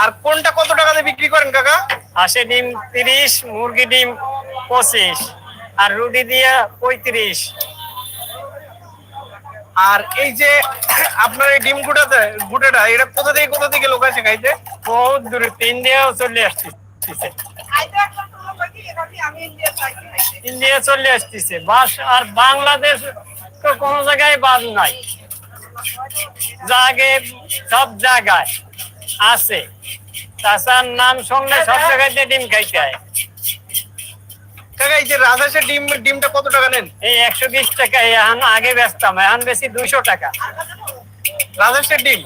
আর কোনটা কত টাকাতে বিক্রি করেন কাকা? হাঁসের ডিম তিরিশ মুরগি ডিম পঁচিশ আর রুটি দিয়ে পঁয়ত্রিশ। আর এই যে আপনার এই ডিম গুটাতে গুটাটা এটা কোথা থেকে কোথা থেকে লোক আসে খাইতে? বহুত দূরে তিন দিয়েও চলে আসতেছে। ইন্ডিয়া চলে আসতেছে। বাস আর বাংলাদেশ তো কোনো জায়গায় বাদ নাই। জাগে সব জায়গায়। আছে। তাছাড়া নাম শুনলে সব জায়গায় ডিম খাইতে হয়। কাকা এই যে রাজহাঁসের ডিম ডিমটা কত টাকা নেন? এই একশো বিশ টাকা এখন আগে বেচতাম এখন বেশি দুইশো টাকা। রাজহাঁসের ডিম?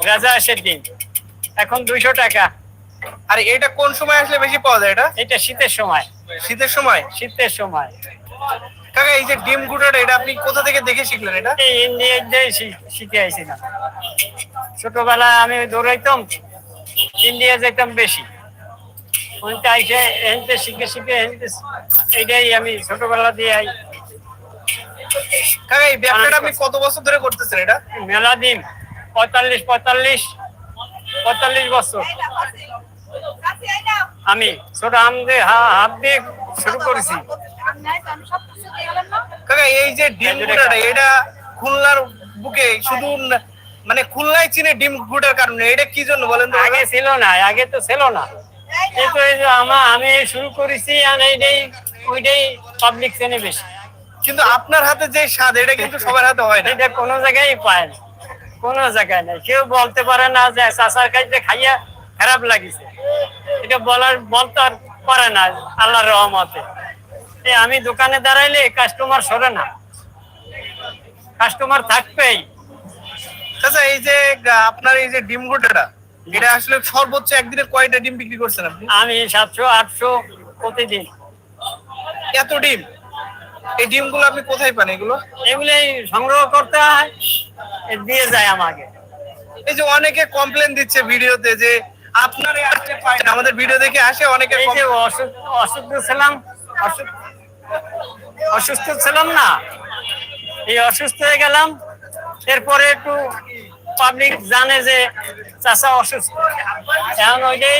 ডিম। এখন দুইশো টাকা। আর এটা কোন সময় আসলে বেশি পাওয়া যায় এটা? এটা শীতের সময়। শীতের সময়? শীতের সময়। কাকা এই যে ডিম গুটাটা এটা আপনি কোথা থেকে দেখে শিখলেন এটা? এই ইন্ডিয়ায় শিখে আইছিলাম। ছোটবেলায় আমি দৌড়াইতাম ইন্ডিয়া যেতাম বেশি। ওইটা আইসে এনতে শিখে শিখে এনতে এইটাই আমি ছোটবেলা দিয়ে আই। কাকা এই ব্যবসাটা আপনি কত বছর ধরে করতেছেন এটা? মেলা দিন। পঁয়তাল্লিশ পঁয়তাল্লিশ পঁয়তাল্লিশ বছর। আমি ছোট আম দিয়ে হাত দিয়ে শুরু করেছি। কাকা এই যে ডিম গুটাটা এটা খুলনার বুকে শুধু মানে খুলনায় চিনে ডিম গুটার কারণে এটা কি জন্য বলেন তো আগে ছিল না আগে তো ছিল না। এই এই যে আমা আমি শুরু করেছি আর এইটাই ওইটাই পাবলিক চেনে বেশি। কিন্তু আপনার হাতে যে স্বাদ এটা কিন্তু সবার হাতে হয় না। এটা কোনো জায়গায় পায় না। কোনো জায়গায় নাই কেউ বলতে পারে না যে চাষার কাছে খাইয়া খারাপ লাগিছে। এটা বলার বলতে আর পারে না আল্লাহর রহমতে। আমি দোকানে দাঁড়াইলে কাস্টমার সরে না। কাস্টমার থাকবেই। আচ্ছা এই যে আপনার এই যে ডিম গুটাটা এটা আসলে সর্বোচ্চ একদিনে কয়টা ডিম বিক্রি করছেন আপনি? আমি সাতশো আটশো প্রতিদিন। এত ডিম? এই ডিমগুলো আপনি কোথায় পান এগুলো? এগুলোই সংগ্রহ করতে হয় দিয়ে যায় আমাকে। এই যে অনেকে কমপ্লেন দিচ্ছে ভিডিওতে যে আপনার আসতে পায় না। আমাদের ভিডিও দেখে আসে অনেকে এই যে অসুস্থ ছিলাম অসুস্থ ছিলাম না। এই অসুস্থ হয়ে গেলাম এরপরে একটু পাবলিক জানে যে চাষা অসুস্থ। এখন ওইটাই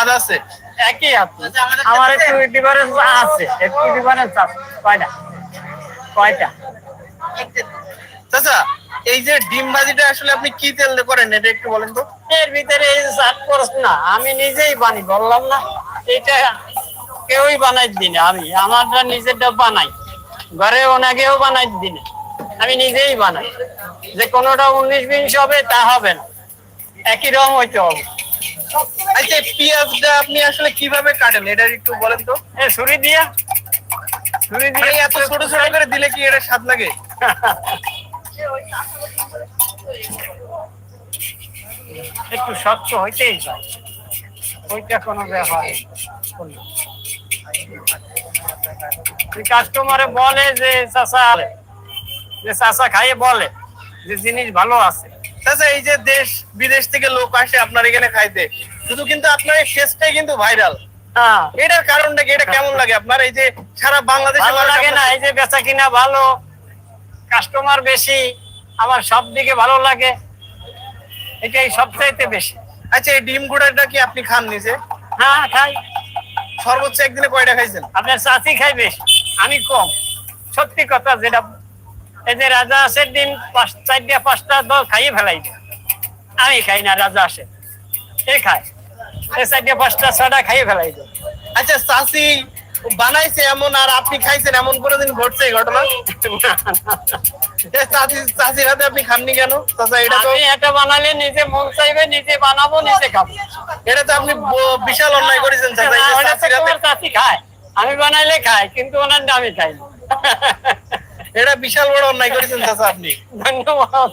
স্বাদ আছে? একই আপনি আমার একটু ডিফারেন্স আছে। একটু ডিফারেন্স আছে। কয়টা? কয়টা? চাচা এই যে ডিম ভাজিটা আসলে আপনি কি তেল দিয়ে করেন? এটা একটু বলেন তো। এর ভিতরে এই চাট না আমি নিজেই বানি বললাম না। এটা কেউই বানাই দিনে। আমি আমারটা নিজেরটা বানাই। ঘরে ওনাকেও বানাই দিনে। আমি নিজেই বানাই। যে কোনোটা উনিশ বিশ হবে তা হবে না। একই রকম হইতে হবে। আচ্ছা পেঁয়াজটা আপনি আসলে কীভাবে কাটেন? এটা একটু বলেন তো। এ ছুরি দিয়া। ছুরি মানে দিয়ে এত ছোট ছোট করে দিলে কি এটা স্বাদ লাগে? একটু হইতেই চাই ওইটা কোনো ব্যাপার কাস্টমারে বলে যে চাষা যে চাষা খাইয়ে বলে যে জিনিস ভালো আছে। এই যে দেশ বিদেশ থেকে লোক আসে আপনার এখানে খাইতে শুধু কিন্তু আপনার এই টেস্টটাই কিন্তু ভাইরাল হ্যাঁ। এটার কারণটা কি? এটা কেমন লাগে আপনার? এই যে সারা বাংলাদেশে ভালো লাগে না এই যে বেচা কিনা ভালো কাস্টমার বেশি আমার সব দিকে ভালো লাগে এটাই সবচাইতে বেশি। আচ্ছা এই ডিম গুঁড়াটা কি আপনি খান নিজে? হ্যাঁ খাই। সর্বোচ্চ একদিনে কয়টা খাইছেন? আপনার চাষি খাই বেশি আমি কম। সত্যি কথা যেটা এই যে রাজা আসের দিন পাঁচ চারটা পাঁচটা দল খাইয়ে ফেলাই। আমি খাই না রাজা আসে। এ খায়। চারটা পাঁচটা ছটা খাইয়ে ফেলাই আচ্ছা চাষি বানাইছে এমন আর আপনি খাইছেন এমন কোনোদিন ঘটছে এই ঘটনা? চাষির হাতে আপনি খাননি কেন? এটা তো আমি এটা বানালে নিজে মন চাইবে নিজে বানাবো নিজে খাব। এটা তো আপনি বিশাল অন্যায় করেছেন চাষি খায়। আমি বানাইলে খাই কিন্তু ওনার দামে খাই। এটা বিশাল বড় অন্যায় করেছেন চাচা আপনি। ধন্যবাদ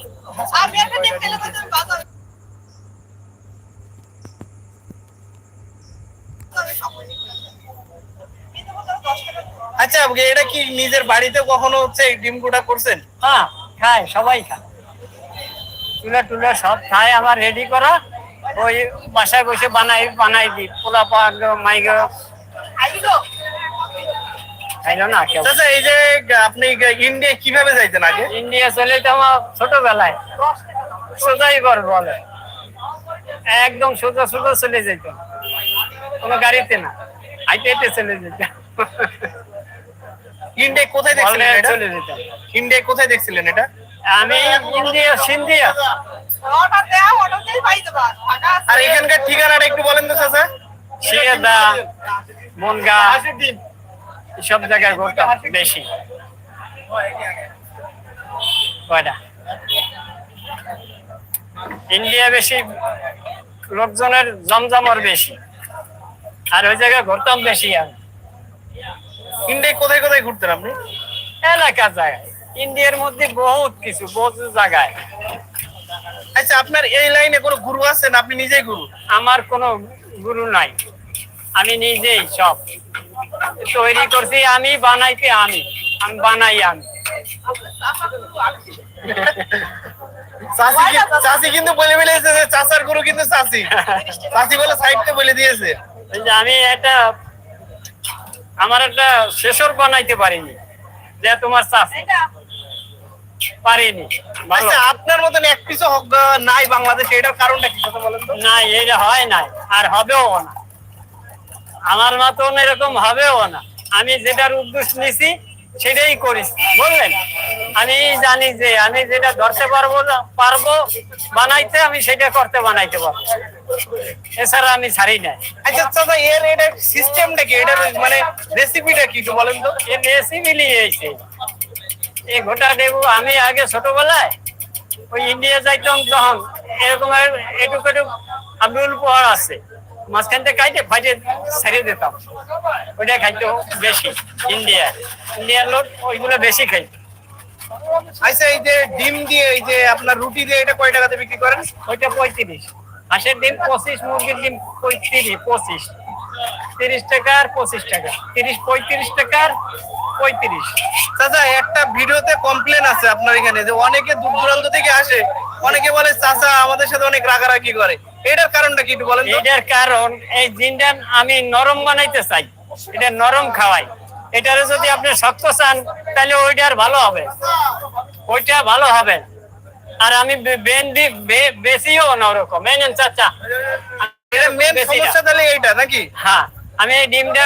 আচ্ছা এটা কি নিজের বাড়িতে কখনো হচ্ছে ডিম গুঁড়া করছেন? হ্যাঁ খায় সবাই খায়। চুলা টুলা সব খায় আমার রেডি করা ওই বাসায় বসে বানাই বানাই দিই। পোলা পাক মাইগ না? এই যে আপনি ইন্ডিয়া কীভাবে যাইতেন আগে? ইন্ডিয়া চলে তো আমার ছোটবেলায়। সোজাই ঘর বলে। একদম সোজা সোজা চলে যেত কোনো গাড়িতে না। হাইটে হেঁটে চলে যেত ইন্ডিয়া কোথায় দেখছিলেন এটা? চলে যেত ইন্ডিয়া কোথায় দেখছিলেন এটা? আমি ইন্ডিয়া সিন্ধিয়া। আর এখানকার ঠিকানাটা একটু বলেন তো চাচা। শিয়াদা মনগা। সব জায়গায় ঘুরতাম বেশি। কয়টা? ইন্ডিয়া বেশি লোকজনের জমজমর বেশি। আর ওই জায়গায় ঘুরতাম বেশি আমি ইন্ডিয়া কোথায় কোথায় ঘুরতেন আপনি? এলাকা জায়গায়। ইন্ডিয়ার মধ্যে বহুত কিছু বহুত জায়গায়। আচ্ছা আপনার এই লাইনে কোনো গুরু আছেন? আপনি নিজেই গুরু? আমার কোনো গুরু নাই। আমি নিজেই সব। তৈরি করছি আমি বানাইতে আমি আমি বানাই আমি চাষি চাষি কিন্তু বলে ফেলেছে যে চাষার গুরু কিন্তু চাষি। চাষি বলে সাইডতে বলে দিয়েছে। আমি একটা আমার একটা শেষর বানাইতে পারিনি যে তোমার চাষি। পারিনি। আচ্ছা আপনার মতন এক পিছু নাই বাংলাদেশে এটার কারণটা কি কথা বলেন তো? না এটা হয় নাই আর হবেও না। আমার মতন এরকম হবেও না। আমি যেটার উদ্দেশ্য নিছি সেটাই করিস বললেন আমি জানি যে আমি যেটা ধরতে পারব না পারব বানাইতে আমি সেটা করতে বানাইতে পারব। এছাড়া আমি ছাড়ি নাই। আচ্ছা চাচা এর এটা সিস্টেমটা কি? এটা মানে রেসিপিটা কি একটু বলেন তো? এর বেশি মিলিয়েছে। এই গোটা দেবু আমি আগে ছোটবেলায় ওই ইন্ডিয়া যাইতাম তখন এরকম এটুক এটুক আব্দুল পাহাড় আছে। মাঝখান থেকে খাইতে ফাইটে ছেড়ে দিতাম। ওইটা খাইতো বেশি ইন্ডিয়া ইন্ডিয়ার লোক ওইগুলো বেশি খাই আচ্ছা এই যে ডিম দিয়ে এই যে আপনার রুটি দিয়ে এটা কয় টাকাতে বিক্রি করেন? ওইটা পঁয়ত্রিশ। হাঁসের ডিম পঁচিশ মুরগির ডিম পঁয়ত্রিশ পঁচিশ। তিরিশ টাকা আর পঁচিশ টাকা। তিরিশ পঁয়ত্রিশ টাকা আর পঁয়ত্রিশ। চাচা একটা ভিডিওতে কমপ্লেন আছে আপনার এখানে যে অনেকে দূর দূরান্ত থেকে আসে। অনেকে বলে চাচা আমাদের সাথে অনেক রাগারাগি করে। এটার কারণটা কি বলেন এটার কারণ এই জিনটা আমি নরম বানাইতে চাই। এটা নরম খাওয়াই। এটারে যদি আপনি শক্ত চান তাহলে ওইটা আর ভালো হবে। ওইটা ভালো হবে। আর আমি বে- বেন্ডি বে- বেশিও না ওরকম এই চাচা। সমস্যা তাহলে এইটা নাকি? হ্যাঁ আমি এই ডিমটা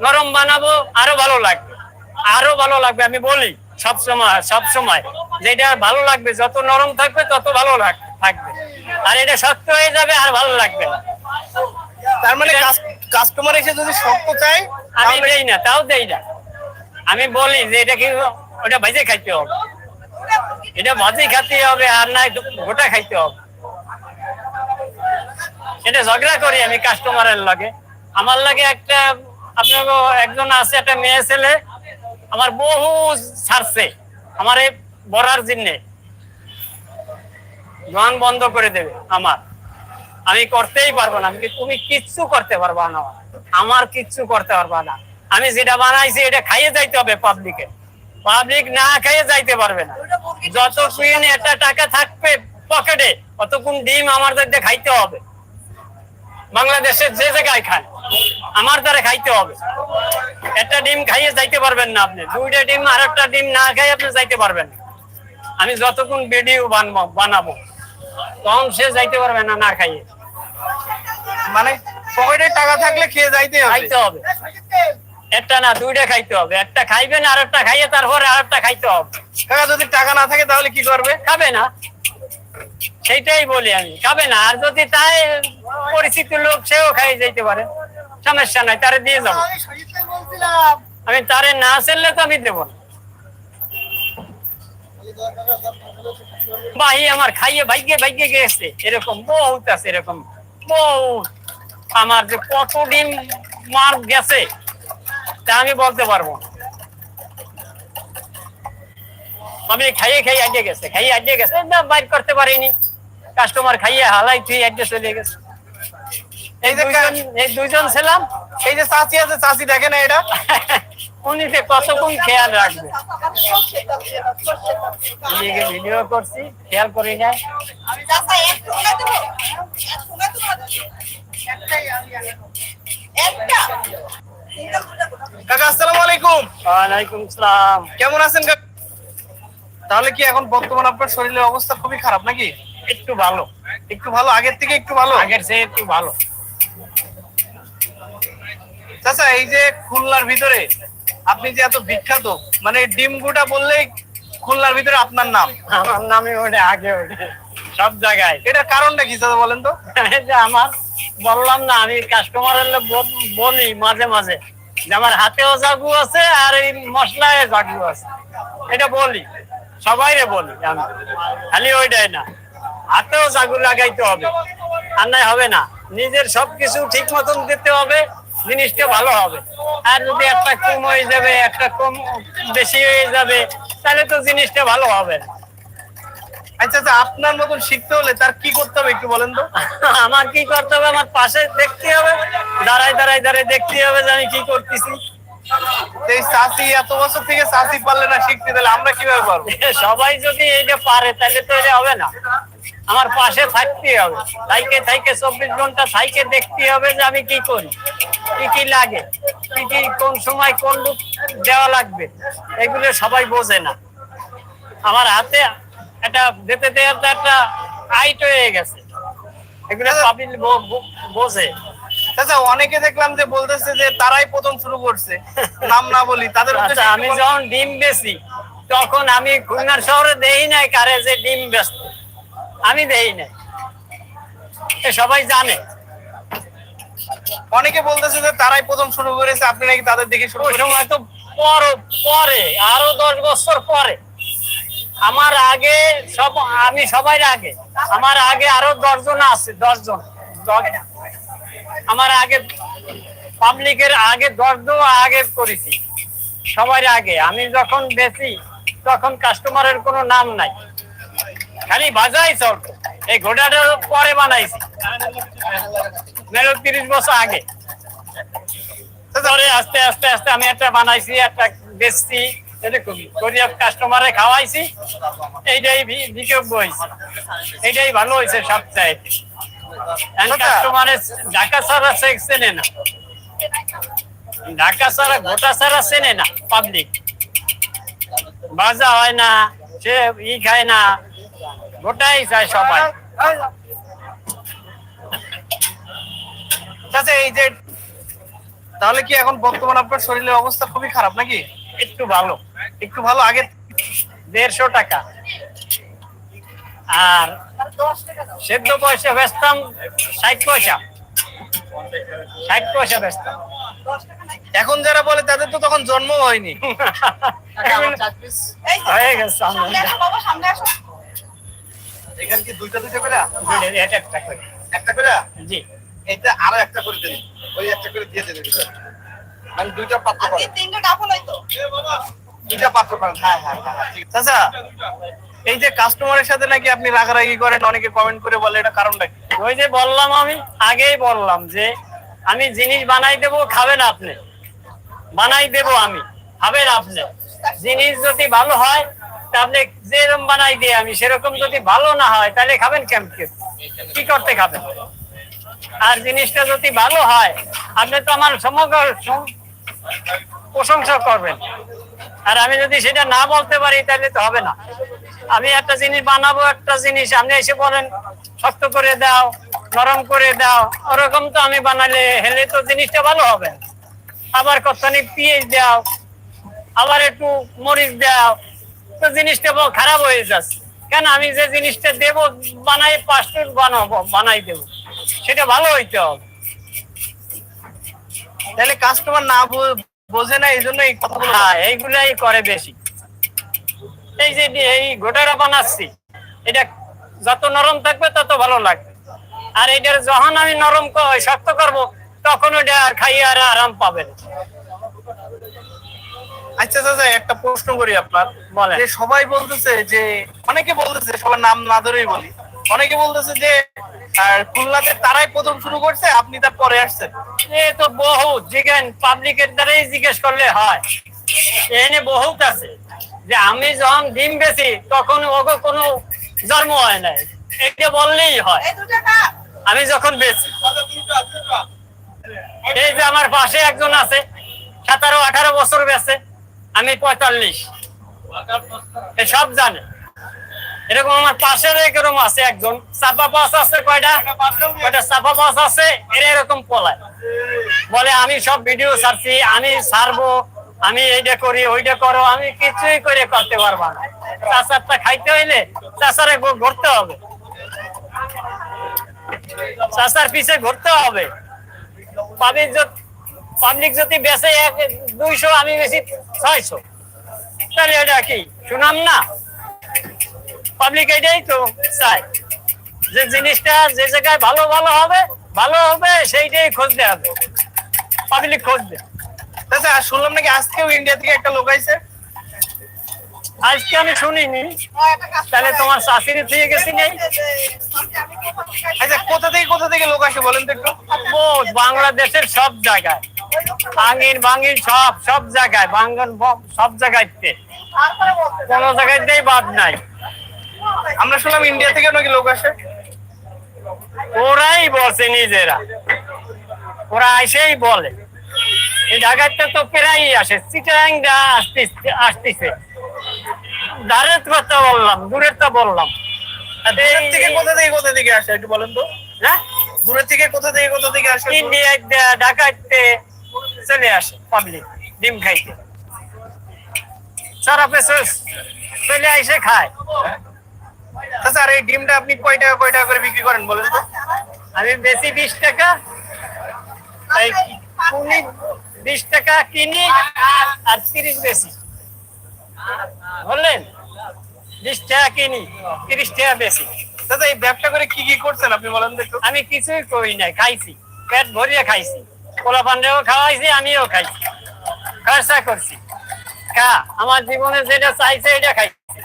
নরম বানাবো আরও ভালো লাগবে। আরও ভালো লাগবে আমি বলি সব সময় সব সময় যেটা ভালো লাগবে যত নরম থাকবে তত ভালো লাগ- থাকবে। আর এটা শক্ত হয়ে যাবে আর ভালো লাগবে না। তার মানে কাস্টমার এসে যদি শক্ত চায় আমি দেই না তাও দেই না। আমি বলি যে এটা কি ওটা ভেজে খাইতে হবে? এটা ভাজি খাইতে হবে আর নাই গোটা খাইতে হবে। এটা ঝগড়া করি আমি কাস্টমারের লাগে। আমার লাগে একটা আপনার একজন আছে একটা মেয়ে ছেলে আমার বহু ছাড়ছে। আমার এই বড়ার জন্যে দোকান বন্ধ করে দেবে আমার। আমি করতেই পারব না তুমি কিচ্ছু করতে পারবা না। আমার কিচ্ছু করতে পারবা না। আমি যেটা বানাইছি এটা খাইয়ে যাইতে হবে পাবলিকে পাবলিক না খাইয়ে যাইতে পারবে না। যতক্ষণ একটা টাকা থাকবে পকেটে, ততক্ষণ ডিম আমার দ্বারা খাইতে হবে। বাংলাদেশের যে জায়গায় খান, আমার দ্বারা খাইতে হবে। একটা ডিম খাইয়ে যাইতে পারবেন না আপনি। দুইটা ডিম আর একটা ডিম না খাইয়ে আপনি যাইতে পারবেন না। আমি যতক্ষণ ভিডিও বানাবো বানাবো। তখন সে যাইতে পারবে না না খাইয়ে। মানে পকেটে টাকা থাকলে খেয়ে যাইতে খাইতে হবে। একটা না দুইটা খাইতে হবে। একটা খাইবেন আর একটা খাইয়ে তারপরে আর একটা খাইতে হবে। কাকা যদি টাকা না থাকে তাহলে কি করবে? খাবে না। সেইটাই বলি আমি খাবে না। আর যদি তাই পরিচিত লোক সেও খাই যাইতে পারে। সমস্যা নাই তারে দিয়ে যাব। আমি তারে না চললে তো আমি দেবো না। ভাই আমার খাইয়ে গেছে। এরকম বহুত আছে এরকম বহুত। আমার যে মার গেছে তা আমি বলতে পারব আমি খাইয়ে খাইয়ে আগে গেছে খাইয়ে আগে গেছে। না বাইর করতে পারিনি। কাস্টমার খাইয়ে হালাই তুই আগে চলে গেছে। এই যে দুইজন এই দুইজন ছিলাম। এই যে চাচি আছে চাচি দেখে না এটা? উনি যে কতক্ষণ খেয়াল রাখবে? নিজেকে ভিডিও করছি খেয়াল করি না কাকা আসসালামু আলাইকুম। ওয়ালাইকুম সালাম। কেমন আছেন কাকা? তাহলে কি এখন বর্তমান আপনার শরীরের অবস্থা খুবই খারাপ নাকি? একটু ভালো। একটু ভালো? আগের থেকে একটু ভালো? আগের চেয়ে একটু ভালো। চাচা এই যে খুলনার ভিতরে আপনি যে এত বিখ্যাত মানে ডিম গুটা বললেই খুলনার ভিতরে আপনার নাম। আমার নামে ওঠে আগে ওঠে। সব জায়গায়। এটার কারণটা কি চাচা বলেন তো? যে আমার বললাম না আমি কাস্টমারের বলি মাঝে মাঝে যে আমার হাতেও জাগু আছে আর এই মশলায় জাগু আছে। এটা বলি সবাইরে বলি আমি। খালি ওইটাই না হাতেও জাগু লাগাইতে হবে। আর নাই হবে না। নিজের সবকিছু ঠিক মতন দিতে হবে জিনিসটা ভালো হবে। আর যদি একটা কম হয়ে যাবে একটা কম বেশি হয়ে যাবে তাহলে তো জিনিসটা ভালো হবে না। আচ্ছা আচ্ছা আপনার মতন শিখতে হলে তার কি করতে হবে একটু বলেন তো? আমার কি করতে হবে? আমার পাশে দেখতে হবে। দাঁড়াই দাঁড়াই দাঁড়াই দেখতে হবে যে আমি কি করতেছি। এই চাষি এত বছর থেকে চাষি পারলে না শিখতে তাহলে আমরা কীভাবে পারব? সবাই যদি এটা পারে তাহলে তো এটা হবে না। আমার পাশে থাকতে হবে। থাইকে থাইকে চব্বিশ ঘণ্টা থাইকে দেখতে হবে যে আমি কি করি কি কি লাগে কি কি কোন সময় কোন রূপ দেওয়া লাগবে এগুলো সবাই বোঝে না। আমার হাতে একটা যেতে যেতে একটা আইট হয়ে গেছে। এগুলো পাবলিক বোঝে। আচ্ছা অনেকে দেখলাম যে বলতেছে যে তারাই প্রথম শুরু করছে। নাম না বলি তাদের আচ্ছা আমি যখন ডিম বেচি তখন আমি খুলনার শহরে দেই নাই কারে যে ডিম বেচত। আমি দেই নাই। এ সবাই জানে। অনেকে বলতেছে যে তারাই প্রথম শুরু করেছে আপনি নাকি তাদের দেখে শুরু করেছেন সময় তো পরে আরও দশ বছর পরে। আমার আগে সব আমি সবাই আগে। আমার আগে আরও দশজন আছে দশজন। দশ- আমার আগে পাবলিকের আগে দশজন আগে করেছি। সবার আগে। আমি যখন বেশি তখন কাস্টমারের কোনো নাম নাই। খালি বাজাই চলতো এই ঘোড়াটা পরে বানাইছি। মেরো তিরিশ বছর আগে। পরে আস্তে আস্তে আস্তে আমি একটা বানাইছি একটা বেচছি। গরিব কাস্টমারে খাওয়াইছি। এইটাই বি- হয়েছে এইটাই ভালো হয়েছে আচ্ছা। কাস্টমারে ঢাকা ছাড়া সে চেনে না। ঢাকা ছাড়া গোটা ছাড়া চেনে না পাবলিক বাজা হয় না সে ই খায় না। চায় সবাই। আচ্ছা এই যে তাহলে কি এখন বর্তমান আপনার শরীরের অবস্থা খুবই খারাপ নাকি? একটু ভালো। একটু ভালো? আগে দেড়শো টাকা। আর সেদ্ধ পয়সা বেচতাম ষাট পয়সা। ষাট পয়সা বেচতাম। এখন যারা বলে তাদের তো তখন জন্ম হয়নি। হয়ে গেছে। আমার। এখানে কি দুইটা দুইটা করে? এটা একটা করে। একটা করে? জি। এটা আরও একটা করে দেন। ওই একটা করে দিয়ে দেবেন মানে দুইটা পাত্র করেন। দুইটা পাত্র হ্যাঁ হ্যাঁ হ্যাঁ চাচা এই যে কাস্টমারের সাথে নাকি আপনি রাগারাগি করেন অনেকে কমেন্ট করে বলে এটা কারণটা কি? ওই যে বললাম আমি আগেই বললাম যে আমি জিনিস বানাই দেব খাবেন আপনি। বানাই দেব আমি খাবেন আপনি। জিনিস যদি ভালো হয় তাহলে যেরকম বানাই দিয়ে আমি, সেরকম যদি ভালো না হয়, তাহলে খাবেন কেমন কি? করতে খাবেন? আর জিনিসটা যদি ভালো হয়, আপনি তো আমার সমগ্র প্রশংসা করবেন। আর আমি যদি সেটা না বলতে পারি, তাহলে তো হবে না। আমি একটা জিনিস বানাবো, একটা জিনিস, আপনি এসে বলেন, শক্ত করে দাও, নরম করে দাও, ওরকম তো আমি বানালে হেলে তো জিনিসটা ভালো হবে আবার কতখানি পিঁয়াজ দাও, আবার একটু মরিচ দাও তো খারাপ হয়ে যাচ্ছে। কেন? আমি যে জিনিসটা দেব বানাই বানাবো বানাই দেবো। সেটা ভালো হইতে হবে। তাহলে কাস্টমার না বোঝে না এই জন্য এই কথাগুলো হ্যাঁ এইগুলাই করে বেশি। এই যে এই গোটাটা বানাচ্ছি এটা যত নরম থাকবে তত ভালো লাগবে। আর এটার যখন আমি নরম শক্ত করব তখন ওটা খাইয়ে আর আরাম পাবেন আচ্ছা চাচা একটা প্রশ্ন করি আপনার। বলেন। যে সবাই বলতেছে যে অনেকে বলতেছে সবার নাম না ধরেই বলি। অনেকে বলতেছে যে আর খুলনাতে তারাই প্রথম শুরু করছে আপনি তার পরে আসছেন। এ তো বহুত জিজ্ঞেন পাবলিকের দ্বারাই জিজ্ঞেস করলে হয়। এখানে বহুত আছে। যে আমি যখন ডিম বেশি তখন ওকে কোনো জন্ম হয় নাই। এটা বললেই হয়। আমি যখন বেশি এই যে আমার পাশে একজন আছে সতেরো আঠারো বছর বেছে আমি পঁয়তাল্লিশ। সব জানে। এরকম আমার পাশের এরকম আছে একজন। চাপা পাস আছে কয়টা? কয়টা চাপা পাস আছে? এরা এরকম পলায়। বলে, আমি সব ভিডিও ছাড়ছি, আমি ছাড়বো, আমি এইটা করি, ওইটা করো, আমি কিছুই করে করতে পারব না। চাচারটা খাইতে হইলে চাচারে ঘু- ঘুরতে হবে। চাচার পিছে ঘুরতে হবে। পাবলিক পাবলিক যদি বেচে এক, দুইশো, আমি বেশি ছয়শো। তাহলে এটা কি শুনাম না? পাবলিক এটাই তো চাই যে জিনিসটা যে জায়গায় ভালো ভালো হবে ভালো হবে, সেইটাই খুঁজতে হবে। পাবলিক খুঁজবে আর শুনলাম নাকি আজকেও ইন্ডিয়া থেকে একটা লোক আইছে। আজকে আমি শুনিনি। তাহলে তোমার শাশুড়ি থেকে গেছি নেই? আচ্ছা কোথা থেকে কোথা থেকে লোক আসে বলেন তো একটু? বাংলাদেশের সব জায়গায়। আঙ্গিন বাঙ্গিন সব সব জায়গায় বাঙ্গন সব জায়গায়তে কোন জায়গাতেই বাদ নাই। আমরা শুনলাম ইন্ডিয়া থেকে নাকি লোক আসে। ওরাই বলছে নিজেরা। ওরা এসেই বলে। এই ঢাকাতে তো প্রায়ই আসে। চিটাংটা আসতেছে আসতেছে। ধারের কথা বললাম দূরের তো বললাম। দূরের থেকে কোথা থেকে কোথা থেকে আসে একটু বলেন তো? হ্যাঁ? দূরের থেকে কোথা থেকে কোথা থেকে আসে ইন্ডিয়ায় ঢাকাতে চলে আসে পাবলিক ডিম খাইতে। সারা পেছে চলে এসে খায়। আচ্ছা আর এই ডিমটা আপনি কয় টাকা কয় টাকা করে বিক্রি করেন বলেন তো? আমি বেশি বিশ টাকা এই কুনি বিশ টাকা কিনি আর তিরিশ বেশি। বললেন বিশ টাকা কিনি তিরিশ টাকা বেশি। দাদা এই ব্যবসা করে কি কি করছেন আপনি বলেন একটু আমি কিছুই করি নাই খাইছি। পেট ভরিয়ে খাইছি। পোলা পান্ডেও খাওয়াইছি আমিও খাইছি। খরচা করছি। খা আমার জীবনে যেটা চাইছে এটা খাইছি।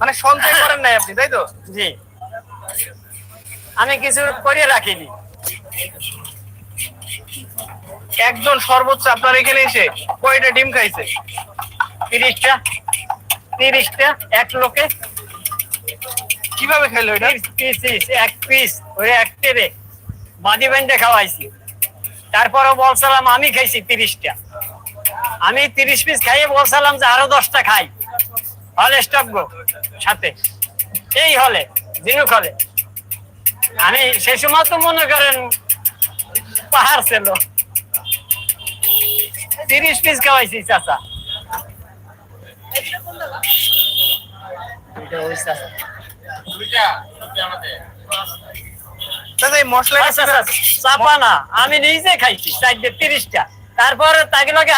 মানে সঞ্চয় করেন নাই আপনি তাই তো? জি। আমি কিছু করে রাখিনি। একজন সর্বোচ্চ আপনার এখানে এসে কয়টা ডিম খাইছে? তিরিশটা। তিরিশটা এক লোকে। কীভাবে খাইলো এটা? পিস এক পিস ওই এক টেরে বাদি বেঁধে খাওয়াইছি। তারপরে বলছিলাম আমি খাইছি তিরিশটা। আমি তিরিশ পিস খাইয়ে বলছিলাম যে আরও দশটা খাই। হলে স্টপ গো সাথে। এই হলে জিনুক হলে। আমি সে সময় তো মনে করেন পাহাড় ছিল। তিরিশ পিস খাওয়াইছি চাচা এটা ওই চাচা দাদা এই মশলা আচ্ছা আচ্ছা চাপা না আমি নিজে খাইছি চারটে তিরিশটা। তারপরে তাকে লগে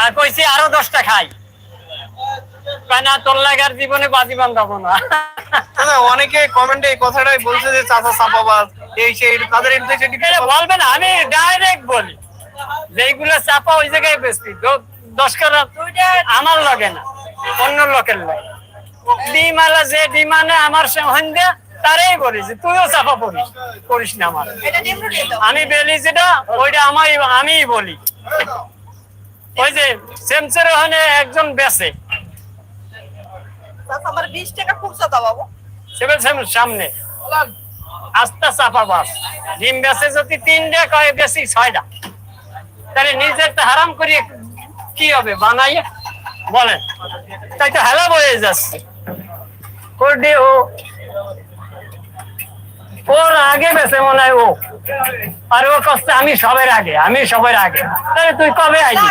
আর কইছি আরও দশটা খাই। না তোর লাগে আর জীবনে বাজি বান্ধাবো না। অনেকে কমেন্টে এই কথাটাই বলছে যে চাচা চাপাবাজ এই সেই তাদের বলবে না আমি ডাইরেক্ট বলি। যেইগুলো চাপা ওই জায়গায় বেশি দশ কারা আমার লগে না অন্য লোকের লাগে। ডিম আলা যে ডিম আনে আমার সন্ধ্যা তারাই বলিস তুইও চাপা পড়িস করিস না আমার। আমি বেলি যেটা ওইটা আমি আমিই বলি। ওই যে সেমসের ওখানে একজন বেসে আমার বিশ টাকা খুচরা দাও বাবু। সামনে। আস্তা চাপা বাস। ডিম বেসে যদি তিনটা কয় বেশি ছয়টা। তাহলে নিজের তো হারাম করি কি হবে? বানাই বলেন। তাই তো হেলা বয়ে যাচ্ছে ও ওর আগে বেছে মনে হয় ও। আর ও কষ্ট আমি সবের আগে আমি সবের আগে। তাহলে তুই কবে আইলি?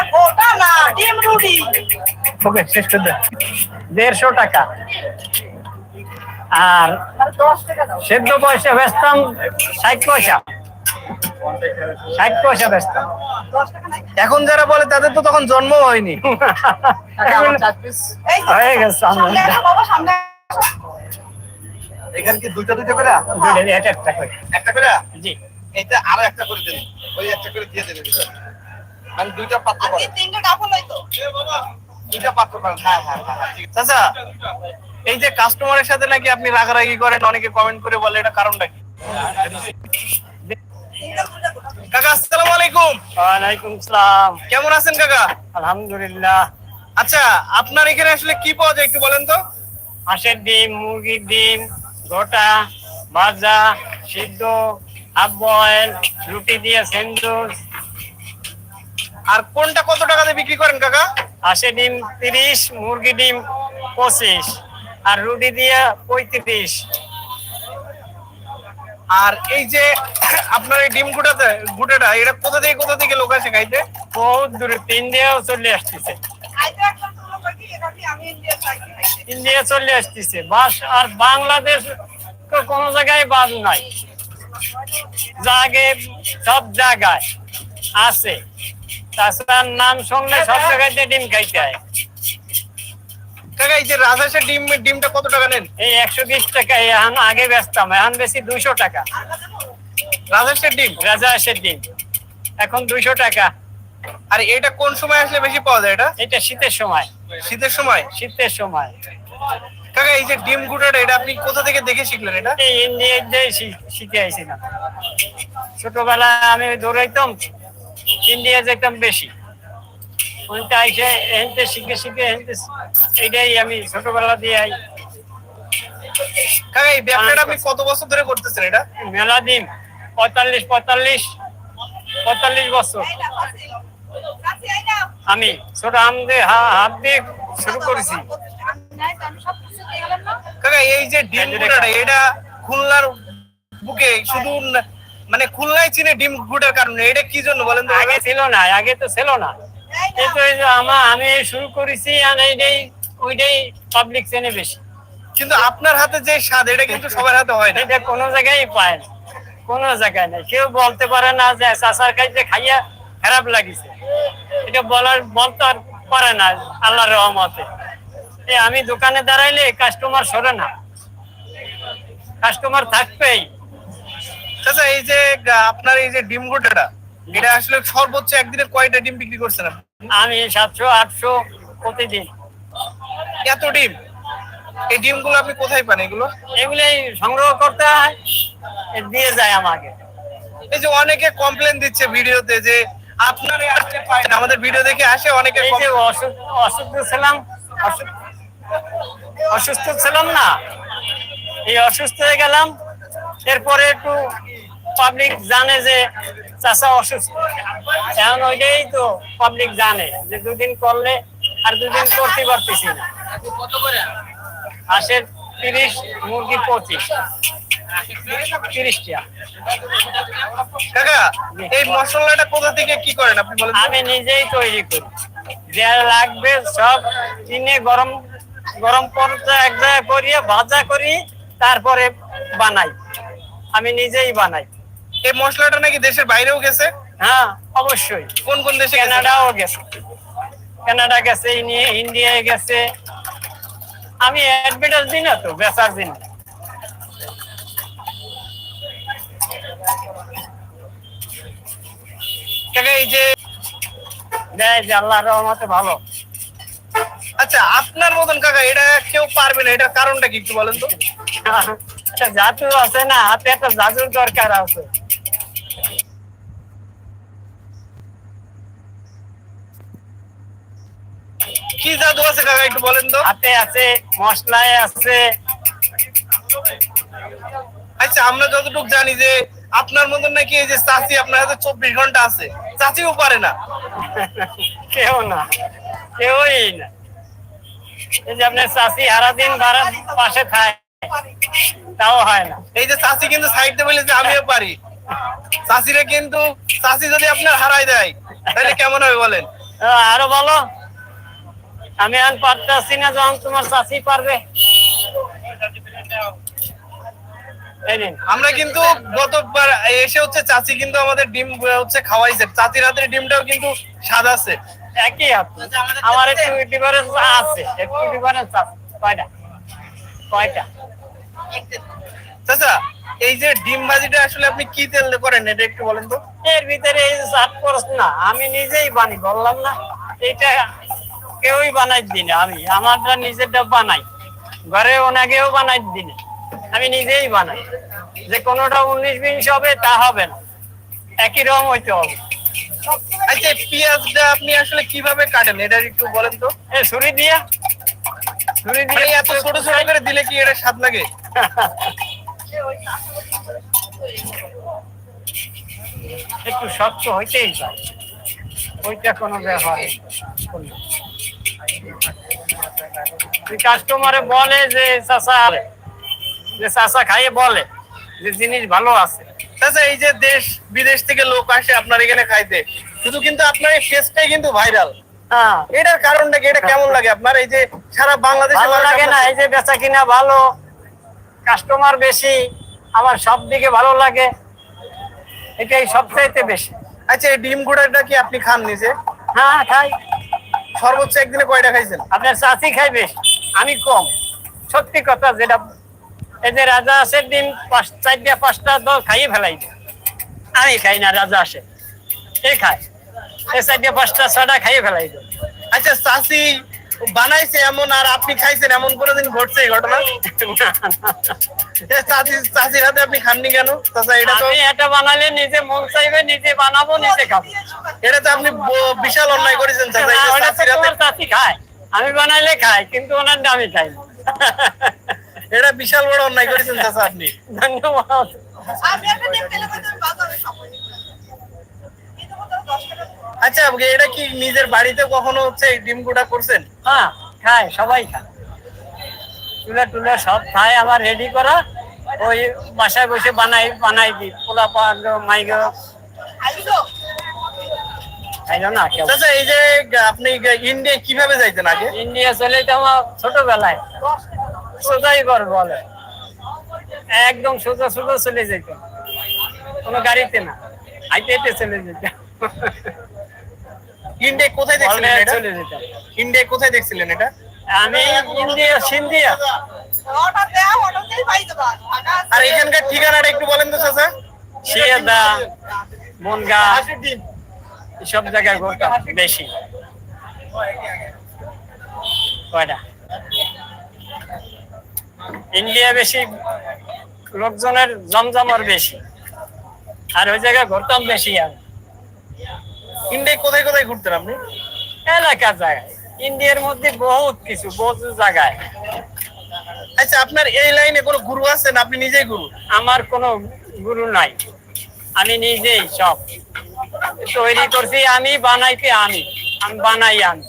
ওকে শেষ করে দেড়শো টাকা। আর সেদ্ধ পয়সা বেচতাম ষাট পয়সা। ষাট পয়সা বেচতাম এখন যারা বলে তাদের তো তখন জন্ম হয়নি। হয়ে গেছে সামনে। আসো বাবা সামনে আসো। এখানে কি দুইটা দুইটা করে? একটা করে। একটা করে? জি। এটা আরও একটা করে দেন ওই একটা করে দিয়ে দেবেন মানে দুইটা পাত্র আজকে তিনটে ডাবল হইতো দুইটা পাত্র হ্যাঁ হ্যাঁ হ্যাঁ চাচা এই যে কাস্টমারের সাথে নাকি আপনি রাগারাগি করেন? অনেকে কমেন্ট করে বলে এটা কারণটা কি? কাকা আসসালামু আলাইকুম। ওয়ালাইকুম সালাম। কেমন আছেন কাকা? আলহামদুলিল্লাহ। আচ্ছা আপনার এখানে আসলে কি পাওয়া যায় একটু বলেন তো? হাঁসের ডিম মুরগির ডিম গোটা ভাজা সিদ্ধ হাফ বয়েল রুটি দিয়ে সেন্দুর। আর কোনটা কত টাকাতে বিক্রি করেন কাকা? হাঁসের ডিম তিরিশ মুরগি ডিম পঁচিশ আর রুটি দিয়ে পঁয়ত্রিশ। আর এই যে আপনার এই ডিম গুটাতে গুটাটা এটা কোথা থেকে কোথা থেকে লোক আসে খাইতে? বহুত দূরে তিন দিয়েও চলে আসতেছে। ইন্ডিয়া চলে আসতেছে। বাস আর বাংলাদেশ তো কোনো জায়গায় বাদ নাই। জাগে সব জায়গায় আছে। তাছাড়া নাম শুনলে সব জায়গাতে ডিম খাইতে হয়। কাকা এই যে রাজহাঁসের ডিম ডিমটা কত টাকা নেন? এই একশো বিশ টাকা এখন আগে বেচতাম এখন বেশি দুইশো টাকা। রাজহাঁসের ডিম? রাজা হাঁসের ডিম। এখন দুইশো টাকা। আর এটা কোন সময় আসলে বেশি পাওয়া যায় এটা? এটা শীতের সময়। শীতের সময়? শীতের সময়। কাকা এই যে ডিম গুটাটা এটা আপনি কোথা থেকে দেখে শিখলেন এটা? এই ইন্ডিয়ায় যে শিখে আইছিলাম। ছোটবেলায় আমি দৌড়াইতাম ইন্ডিয়া যেতাম বেশি। ওইটা এসে এনতে শিখে শিখে এনতে এইটাই আমি ছোটবেলা দিয়ে আই। কাকা এই ব্যবসাটা আপনি কত বছর ধরে করতেছেন এটা? মেলা দিন পঁয়তাল্লিশ পঁয়তাল্লিশ পঁয়তাল্লিশ বছর। আমি ছোট আম দিয়ে হা- হাত দিয়ে শুরু করেছি। কাকা এই যে ডিম গুটাটা এটা খুলনার বুকে শুধু মানে খুলনায় চিনে ডিম গুটার কারণে এটা কি জন্য বলেন তো আগে ছিল না আগে তো ছিল না। আমা শুরু করেছি আর এইটাই ওইটাই পাবলিক চেনে বেশি। কিন্তু আপনার হাতে যে স্বাদ এটা কিন্তু সবার হাতে হয় না। এটা কোনো জায়গায় পায় না। কোনো জায়গায় নেই কেউ বলতে পারে না যে চাষার খাইয়া খারাপ লাগিছে। এটা বলার বলতে আর পারে না আল্লাহর রহমতে। এই আমি দোকানে দাঁড়াইলে কাস্টমার সরে না। কাস্টমার থাকবেই। চাচা এই যে আপনার এই যে ডিম গুটাটা এটা আসলে সর্বোচ্চ একদিনে কয়টা ডিম বিক্রি করছেন আপনি? আমি সাতশো আটশো প্রতিদিন। এত ডিম? এই ডিমগুলো আপনি কোথায় পান এগুলো? এগুলোই সংগ্রহ করতে হয় দিয়ে যায় আমাকে। এই যে অনেকে কমপ্লেন দিচ্ছে ভিডিওতে যে আপনার আসতে পায় না। আমাদের ভিডিও দেখে আসে অনেকে অসুস্থ ছিলাম অসুস্থ অসুস্থ ছিলাম না। এই অসুস্থ হয়ে গেলাম এরপরে একটু পাবলিক জানে যে চাষা অসুস্থ। এখন ওইটাই তো পাবলিক জানে যে দুদিন করলে আর দুদিন করতে পারতেছি না। হাঁসের তিরিশ মুরগি পঁচিশ। তিরিশটা। এই মশলাটা কোথা থেকে কি করেন আপনি আমি নিজেই তৈরি করি। যা লাগবে সব কিনে গরম গরম করতে এক জায়গায় করিয়ে ভাজা করি তারপরে বানাই। আমি নিজেই বানাই। এই মশলাটা নাকি দেশের বাইরেও গেছে? হ্যাঁ অবশ্যই। কোন কোন দেশে? কানাডাও গেছে। কানাডা গেছে ইনি- ইন্ডিয়ায় গেছে। আমি অ্যাডভার্টাইজ দিই না তো বেচার দিন। এই যে আল্লাহর রহমতে ভালো। আচ্ছা আপনার মতন কাকা এটা কেউ পারবে না এটার কারণটা কি একটু বলেন তো? একটা জাদু আছে না হাতে একটা জাদুর দরকার আছে কি জাদু আছে কাকা একটু বলেন তো হাতে আছে মশলায় আছে আচ্ছা আমরা যতটুকু জানি যে আপনার মতন নাকি এই যে চাচি আপনার হাতে চব্বিশ ঘণ্টা আছে চাচিও পারে না কেউ না কেউই না এই যে আপনার চাষি সারাদিন বারার পাশে খায় তাও হয় না। এই যে চাষি কিন্তু সাইড বলে যে আমিও পারি। চাচিরা কিন্তু চাষি যদি আপনার হারাই দেয় তাহলে কেমন হবে বলেন? আরও বলো। আমি আর পারতেছি না যখন তোমার চাষি পারবে। আমরা কিন্তু গতবার এসে হচ্ছে চাচি কিন্তু আমাদের ডিম হচ্ছে খাওয়াইছে। চাচির হাতের ডিমটাও কিন্তু স্বাদ আছে। একই আছে আমার একটু ডিফারেন্স আছে। একটু ডিফারেন্স আছে। কয়টা? কয়টা? চাচা এই যে ডিম ভাজিটা আসলে আপনি কি তেল দিয়ে করেন? এটা একটু বলেন তো। এর ভিতরে এই সাত খরচ না আমি নিজেই বানি বললাম না। এটা কেউই বানাই দিনে আমি। আমারটা নিজেরটা বানাই। ঘরে ওনাকেও বানাই দিনে। আমি নিজেই বানাই। যে কোনোটা উনিশ বিশ হবে তা হবে না। একই রকম হইতে হবে। আচ্ছা পেঁয়াজটা আপনি আসলে কীভাবে কাটেন? এটা একটু বলেন তো। এ ছুরি দিয়া। ছুরি দিয়ে এত ছোট ছোট করে দিলে কি এটা স্বাদ লাগে? একটু শক্ত হইতেই চাই ওইটা কোনো ব্যাপার কাস্টমারে বলে যে চাষা যে চাষা খাইয়ে বলে যে জিনিস ভালো আছে। এই যে দেশ বিদেশ থেকে লোক আসে আপনার এখানে খাইতে শুধু কিন্তু আপনার এই ফেসটাই কিন্তু ভাইরাল এটার কারণটা কি? এটা কেমন লাগে আপনার? এই যে সারা বাংলাদেশে ভালো লাগে না এই যে বেচা কিনা ভালো কাস্টমার বেশি আমার সব দিকে ভালো লাগে এটাই সবচাইতে বেশি। আচ্ছা এই ডিম গুঁড়াটা কি আপনি খান নিজে? হ্যাঁ খাই। সর্বোচ্চ একদিনে কয়টা খাইছেন? আপনার চাষি খাই বেশি আমি কম। সত্যি কথা যেটা এই যে রাজা আসে দিন পাঁচ চারটা পাঁচটা দল খাইয়ে ফেলাই আমি খাই না রাজা আসে। এ খায়। চারটা পাঁচটা ছটা খাইয়ে ফেলাই আচ্ছা চাষি বানাইছে এমন আর আপনি খাইছেন এমন কোনোদিন ঘটছে এই ঘটনা? এ চাচি হাতে আপনি খাননি কেন? চাচা এটা তো আমি এটা বানালে নিজে মন চাইবে নিজে বানাবো নিজে খাব। এটা তো আপনি বিশাল অন্যায় করেছেন তোমার চাষি খায়। আমি বানাইলে খাই কিন্তু ওনার দামি খাই এটা বিশাল বড় অন্যায় করেছেন চাচা আপনি। ধন্যবাদ। আচ্ছা এটা কি নিজের বাড়িতে কখনো হচ্ছে ডিম গুঁড়া করছেন? হ্যাঁ খায় সবাই খায়। চুলা টুলা সব খায় আমার রেডি করা ওই বাসায় বসে বানাই বানাই দিই। পোলা পাক মাইগ। খাইলো না কেউ। এই যে আপনি ইন্ডিয়া কীভাবে যাইতেন আগে? ইন্ডিয়া চলে তো আমার ছোটবেলায়। সোজাই ঘর বলে। একদম সোজা সোজা চলে যেত কোনো গাড়িতে না। হাইটে হেঁটে চলে যেত ইন্ডিয়া কোথায় দেখছিলেন এটা? ইন্ডিয়া কোথায় দেখছিলেন এটা? আমি ইন্ডিয়া সিন্ধিয়া। আর এখানকার ঠিকানাটা একটু বলেন তো চাচা। শিয়াদা মনগা সব জায়গায় ঘুরতাম বেশি। কয়টা? ইন্ডিয়া বেশি লোকজনের জমজমর বেশি। আর ওই জায়গায় ঘুরতাম বেশি আর। ইন্ডিয়া কোথায় কোথায় ঘুরতেন আপনি? এলাকা জায়গায়। ইন্ডিয়ার মধ্যে বহুত কিছু বহু জায়গায়। আচ্ছা আপনার এই লাইনে কোনো গুরু আছেন আপনি নিজেই গুরু? আমার কোনো গুরু নাই। আমি নিজেই সব। তৈরি করছি আমি বানাইতে আমি। আমি বানাই আমি।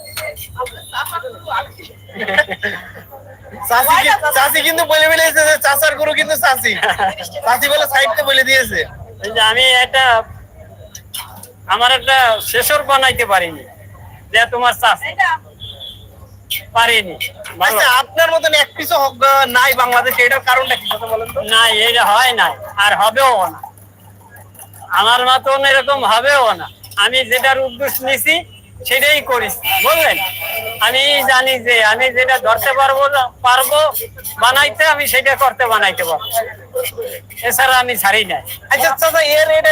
চাচি কিন্তু বলে বলেছে যে চাচার গুরু কিন্তু চাচি চাচি বলে সাইডতে বলে দিয়েছে। আমি একটা আমার একটা শেষর বানাইতে পারিনি। যে তোমার চাষ। পারিনি। আচ্ছা আপনার মতন এক হক নাই বাংলাদেশে এটার কারণটা কি কথা বলেন তো? না এটা হয় না আর হবেও না। আমার মতন এরকম হবেও না। আমি যেটার উদ্দেশ্য নিছি সেটাই করিস বুঝলেন আমি জানি যে আমি যেটা ধরতে পারব পারব বানাইতে আমি সেটা করতে বানাইতে পারব। এছাড়া আমি ছাড়ি নাই। আচ্ছা এর